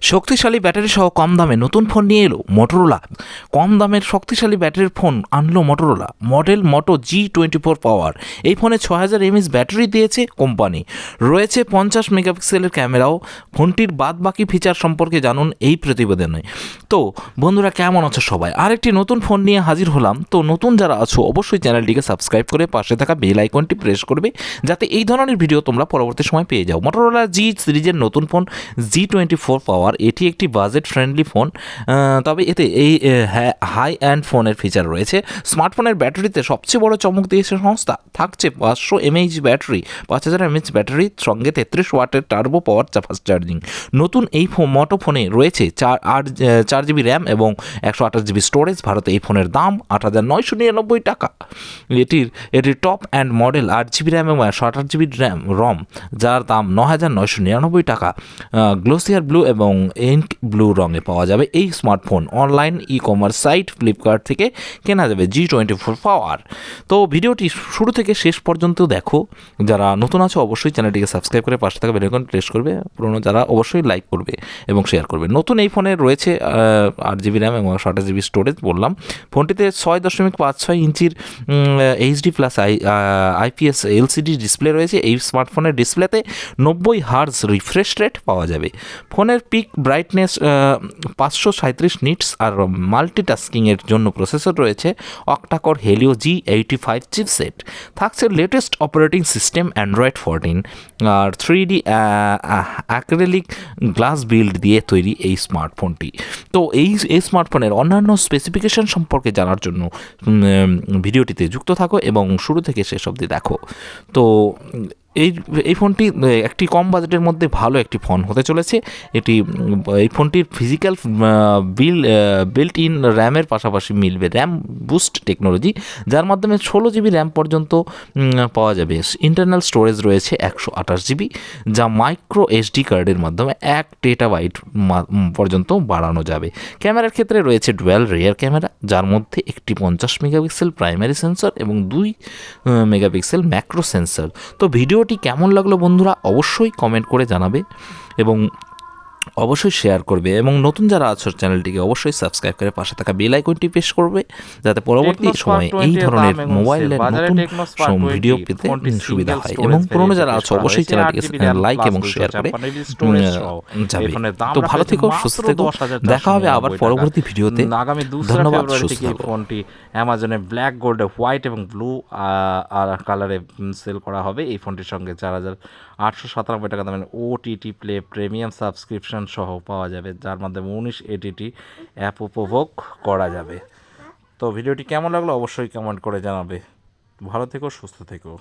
শক্তিশালী ব্যাটারি সহ কম দামে নতুন ফোন নিয়ে এলো মোটরোলা কম দামের শক্তিশালী ব্যাটারির ফোন আনলো Motorola model Moto G twenty four power এই ফোনে ছ হাজার এমএস ব্যাটারি দিয়েছে কোম্পানি। রয়েছে পঞ্চাশ মেগাপিক্সেলের ক্যামেরাও। ফোনটির বাদ বাকি ফিচার সম্পর্কে জানুন এই প্রতিবেদনে। তো, বন্ধুরা কেমন আছো সবাই? আরেকটি নতুন ফোন নিয়ে হাজির হলাম। তো, নতুন যারা আছো, অবশ্যই চ্যানেলটিকে সাবস্ক্রাইব করে পাশে থাকা বেল আইকনটি প্রেস করবে। যাতে এই ধরনের ভিডিও তোমরা পরবর্তী সময় পেয়ে যাও। মোটরোলা জি সিরিজের নতুন phone G twenty four power এটি একটি বাজেট ফ্রেন্ডলি ফোন তবে এতে এই হাই অ্যান্ড ফোনের ফিচার রয়েছে। স্মার্টফোনের ব্যাটারিতে সবচেয়ে বড় চমক দিয়েছে সংস্থা, থাকছে পাঁচশো এমএইচ ব্যাটারি, পাঁচ হাজার এমএইচ ব্যাটারির সঙ্গে তেত্রিশ ওয়াটের টার্বো পাওয়ার ফাস্ট চার্জিং নতুন এই ফোন মোটো ফোনে রয়েছে চার, আট চার জিবি র্যাম এবং একশো আঠাশ জিবি স্টোরেজ ভারতে এই ফোনের দাম আট হাজার নয়শো নিরানব্বই টাকা। এটির এটির টপ অ্যান্ড মডেল আট জিবি র্যাম এবং একশো আঠাশ জিবি র্যাম রম যার দাম ন হাজার নয়শো নিরানব্বই টাকা। গ্লোসিয়ার ব্লু এবং ইঙ্ক ব্লু রঙে পাওয়া যাবে এই smartphone online e commerce site Flipkart থেকে কেনা যাবে জি টোয়েন্টি ফোর পাওয়ার তো ভিডিওটি শুরু থেকে শেষ পর্যন্ত দেখো। যারা নতুন আছো অবশ্যই চ্যানেলটিকে সাবস্ক্রাইব করে পাশে থাকা বেলাইকন প্রেস করবে। পুরোনো যারা অবশ্যই লাইক করবে এবং শেয়ার করবে। নতুন এই ফোনে রয়েছে আট জিবি র্যাম এবং আঠাশ জিবি স্টোরেজ বললাম। ফোনটিতে ছয় দশমিক পাঁচ ছয় ইঞ্চির HD plus I IPS LCD display রয়েছে। এই স্মার্টফোনের ডিসপ্লেতে নব্বই হার্জ রিফ্রেশ রেট পাওয়া যাবে। ফোনের পিক ব্রাইটনেস পাঁচশো সাঁত্রিশ নিটস আর মাল্টিটাস্কিংয়ের জন্য প্রসেসর রয়েছে octa core Helio G eighty five chipset থাকছে latest operating system Android fourteen আর three D acrylic glass build দিয়ে তৈরি এই স্মার্টফোনটি তো এই এই স্মার্টফোনের অন্যান্য স্পেসিফিকেশন সম্পর্কে জানার জন্য ভিডিওটিতে যুক্ত থাকো এবং শুরু থেকে শেষ অবধি দেখো। তো এই এই ফোনটি একটি কম বাজেটের মধ্যে ভালো একটি ফোন হতে চলেছে। এটি এই ফোনটির ফিজিক্যাল বিল বিল্ট ইন র্যামের পাশাপাশি মিলবে। র্যাম বুস্ট টেকনোলজি যার মাধ্যমে ষোলো জিবি র্যাম পর্যন্ত পাওয়া যাবে। ইন্টারনাল স্টোরেজ রয়েছে একশো আঠাশ জিবি যা মাইক্রো এসডি কার্ডের মাধ্যমে এক টেটাবাইট পর্যন্ত বাড়ানো যাবে। ক্যামেরার ক্ষেত্রে রয়েছে ডুয়েল রেয়ার ক্যামেরা যার মধ্যে একটি পঞ্চাশ মেগাপিক্সেল প্রাইমারি সেন্সর এবং দুই মেগাপিক্সেল ম্যাক্রো সেন্সর তো ভিডিওটি কেমন লাগল বন্ধুরা অবশ্যই কমেন্ট করে জানাবে এবং অবশ্যই শেয়ার করবে এবং নতুন যারা আছো চ্যানেলটিকে অবশ্যই সাবস্ক্রাইব করে পাশে থাকা বেল আইকনটি প্রেস করবে যাতে পরবর্তী সময়ে এই ধরনের মোবাইলের নতুন ভিডিও পেতে সুবিধা হয়। এবং পুরোনো যারা আছো অবশ্যই চ্যানেলটিকে লাইক এবং শেয়ার করে 256 GB storage উম, সহ। যাবে। তো ভালো থেকো সুস্থ থেকো। দেখা হবে আবার পরবর্তী ভিডিওতে। আগামী ধন্যবাদ সুস্থ ফোনটি অ্যামাজনে ব্ল্যাক গোল্ডে হোয়াইট এবং ব্লু আর কালারে সেল করা হবে। এই ফোনটির সঙ্গে চার হাজার আটশো সাতানব্বই টাকা দামের ওটিটি প্লে প্রিমিয়াম সাবস্ক্রিপশন সহ পাওয়া যাবে, যার মাধ্যমে উনিশ এটিটি অ্যাপ উপভোগ করা যাবে। তো ভিডিওটি কেমন লাগল অবশ্যই কমেন্ট করে জানাবে। ভালো থেকো, সুস্থ থেকো।